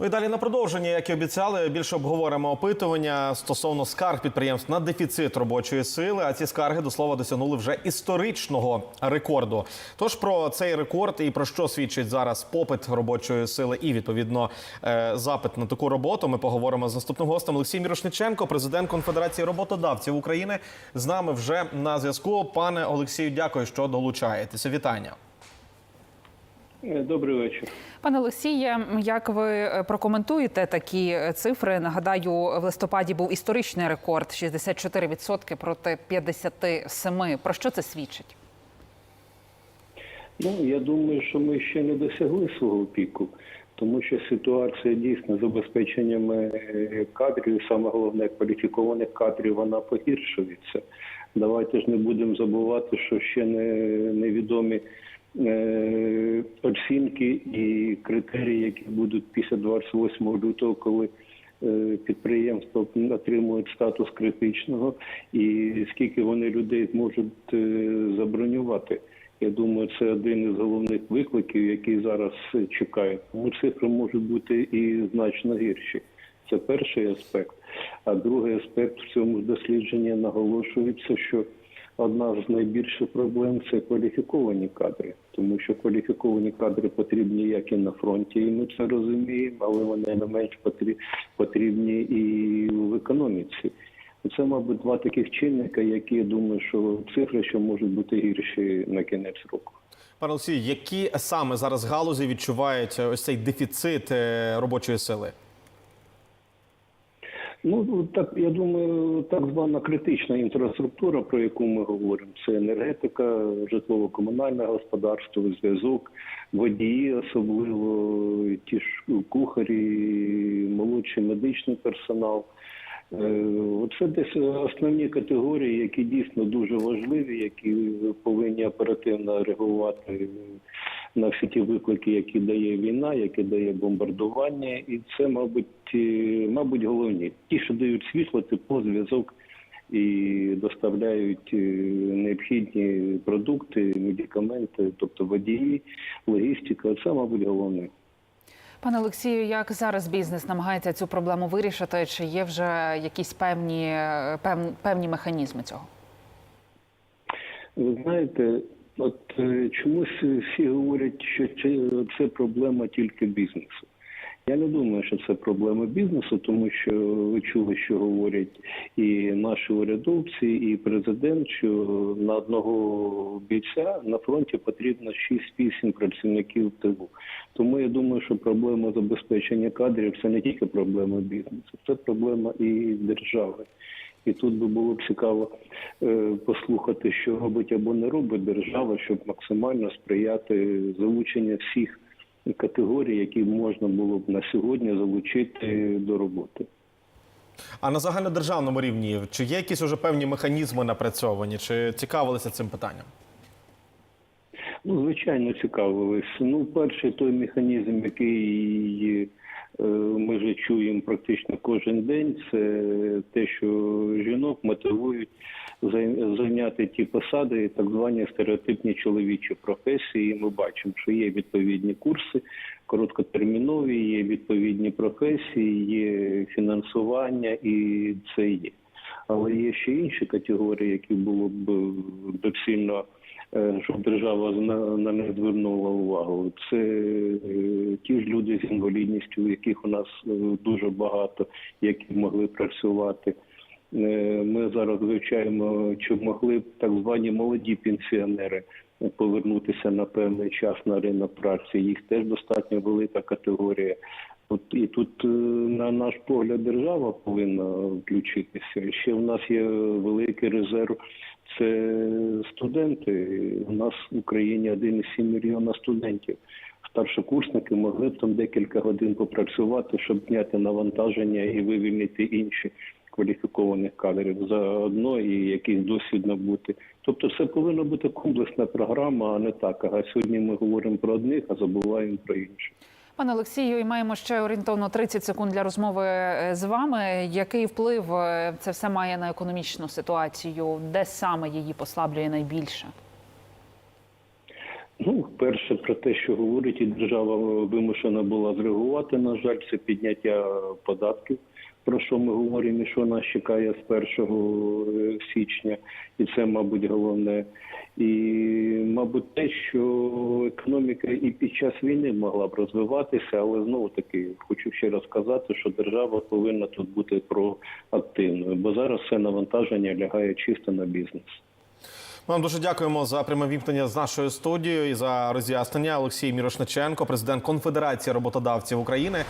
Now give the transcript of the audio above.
Ну і далі на продовження, як і обіцяли, більше обговоримо опитування стосовно скарг підприємств на дефіцит робочої сили. А ці скарги до слова досягнули вже історичного рекорду. Тож про цей рекорд і про що свідчить зараз попит робочої сили, і відповідно е, запит на таку роботу. Ми поговоримо з наступним гостем Олексій Мірошниченко, президент Конфедерації роботодавців України. З нами вже на зв'язку. Пане Олексію, дякую, що долучаєтеся. Вітання. Е, Добрий вечір. Пане Олексіє, як ви е, прокоментуєте такі е, цифри? Нагадаю, в листопаді був історичний рекорд 64% проти 57%. Про що це свідчить? Ну я думаю, що ми ще не досягли свого піку, тому що ситуація дійсно з забезпеченням кадрів, саме головне кваліфікованих кадрів, вона погіршується. Давайте ж не будемо забувати, що ще не невідомі оцінки і критерії, які будуть після 28 лютого, коли е, підприємства отримують статус критичного, і скільки вони людей зможуть е, забронювати. Я думаю, це один із головних викликів, які зараз е, чекають. Тому цифри можуть бути і значно гірші. Це перший аспект. А другий аспект в цьому дослідженні наголошується, що одна з найбільших проблем це кваліфіковані кадри, тому що кваліфіковані кадри потрібні як і на фронті, і ми це розуміємо, але вони не менш потрібні і в економіці. Це, мабуть, два таких чинника, які я думаю, що цифри ще можуть бути гірші на кінець року. Пане Олексію, які саме зараз галузі відчувають ось цей дефіцит е, робочої сили? Ну так я думаю, так звана критична інфраструктура, про яку ми говоримо, це енергетика, житлово-комунальне господарство, зв'язок, водії, особливо ті ж кухарі, молодший медичний персонал. Е, Оце десь основні категорії, які дійсно дуже важливі, які повинні оперативно реагувати на всі ті виклики, які дає війна, які дає бомбардування, і це, мабуть, мабуть, головні. Ті, що дають світло, тепло, зв'язок і доставляють е, необхідні продукти, медикаменти, тобто водії, логістика. Це, мабуть, головне. Пане Олексію, як зараз бізнес намагається цю проблему вирішити? Чи є вже якісь певні, пев- певні механізми цього? Ви знаєте, от е, чомусь всі говорять, що це, проблема тільки бізнесу. Я не думаю, що це проблема бізнесу, тому що ви чули, що говорять і наші урядовці, і президент, що на одного бійця на фронті потрібно 6-8 працівників тилу. Тому я думаю, що проблема забезпечення кадрів це не тільки проблема бізнесу, це проблема і держави. І тут би було б цікаво е, послухати, що робить або не робить держава, щоб максимально сприяти залученню всіх категорій, які можна було б на сьогодні залучити до роботи. А на загальнодержавному рівні чи є якісь уже певні механізми напрацьовані, чи цікавилися цим питанням? Ну, звичайно, цікавились. Ну, перший той механізм, який ми вже чуємо практично кожен день, це те, що жінок мотивують зайняти ті посади, так звані стереотипні чоловічі професії. Ми бачимо, що є відповідні курси короткотермінові, є відповідні професії, є фінансування, і це є. Але є ще інші категорії, які було б е, доцільно, е, щоб держава на них звернула увагу. Це е, ті ж люди з інвалідністю, яких у нас е, дуже багато, які могли працювати. Е, Ми зараз вивчаємо, чи могли б так звані молоді пенсіонери повернутися на певний час на ринок праці. Їх теж достатньо велика категорія. От і тут, е, на наш погляд, держава повинна включитися. Ще в нас є великий резерв. Це студенти. У нас в Україні 1,7 мільйона студентів. Старшокурсники могли б там декілька годин попрацювати, щоб зняти навантаження і вивільнити інші кваліфікованих кадрів заодно і якийсь досвід набути. Тобто, це повинна бути комплексна програма, а не так. А сьогодні ми говоримо про одних, а забуваємо про інших. Пане Олексію, і маємо ще орієнтовно 30 секунд для розмови е, з вами. Який вплив е, це все має на економічну ситуацію? Де саме її послаблює найбільше? Ну, перше, про те, що говорить, і держава вимушена була зреагувати. На жаль, це підняття податків, про що ми говоримо, і що нас чекає з 1 січня, і це, мабуть, головне. І, мабуть, те, що економіка і під час війни могла б розвиватися, але знову таки хочу ще раз сказати, що держава повинна тут бути проактивною, бо зараз все навантаження лягає чисто на бізнес. Ми вам дуже дякуємо за пряме вімкнення з нашою студією і за роз'яснення. Олексій Мірошниченко, президент Конфедерації роботодавців України.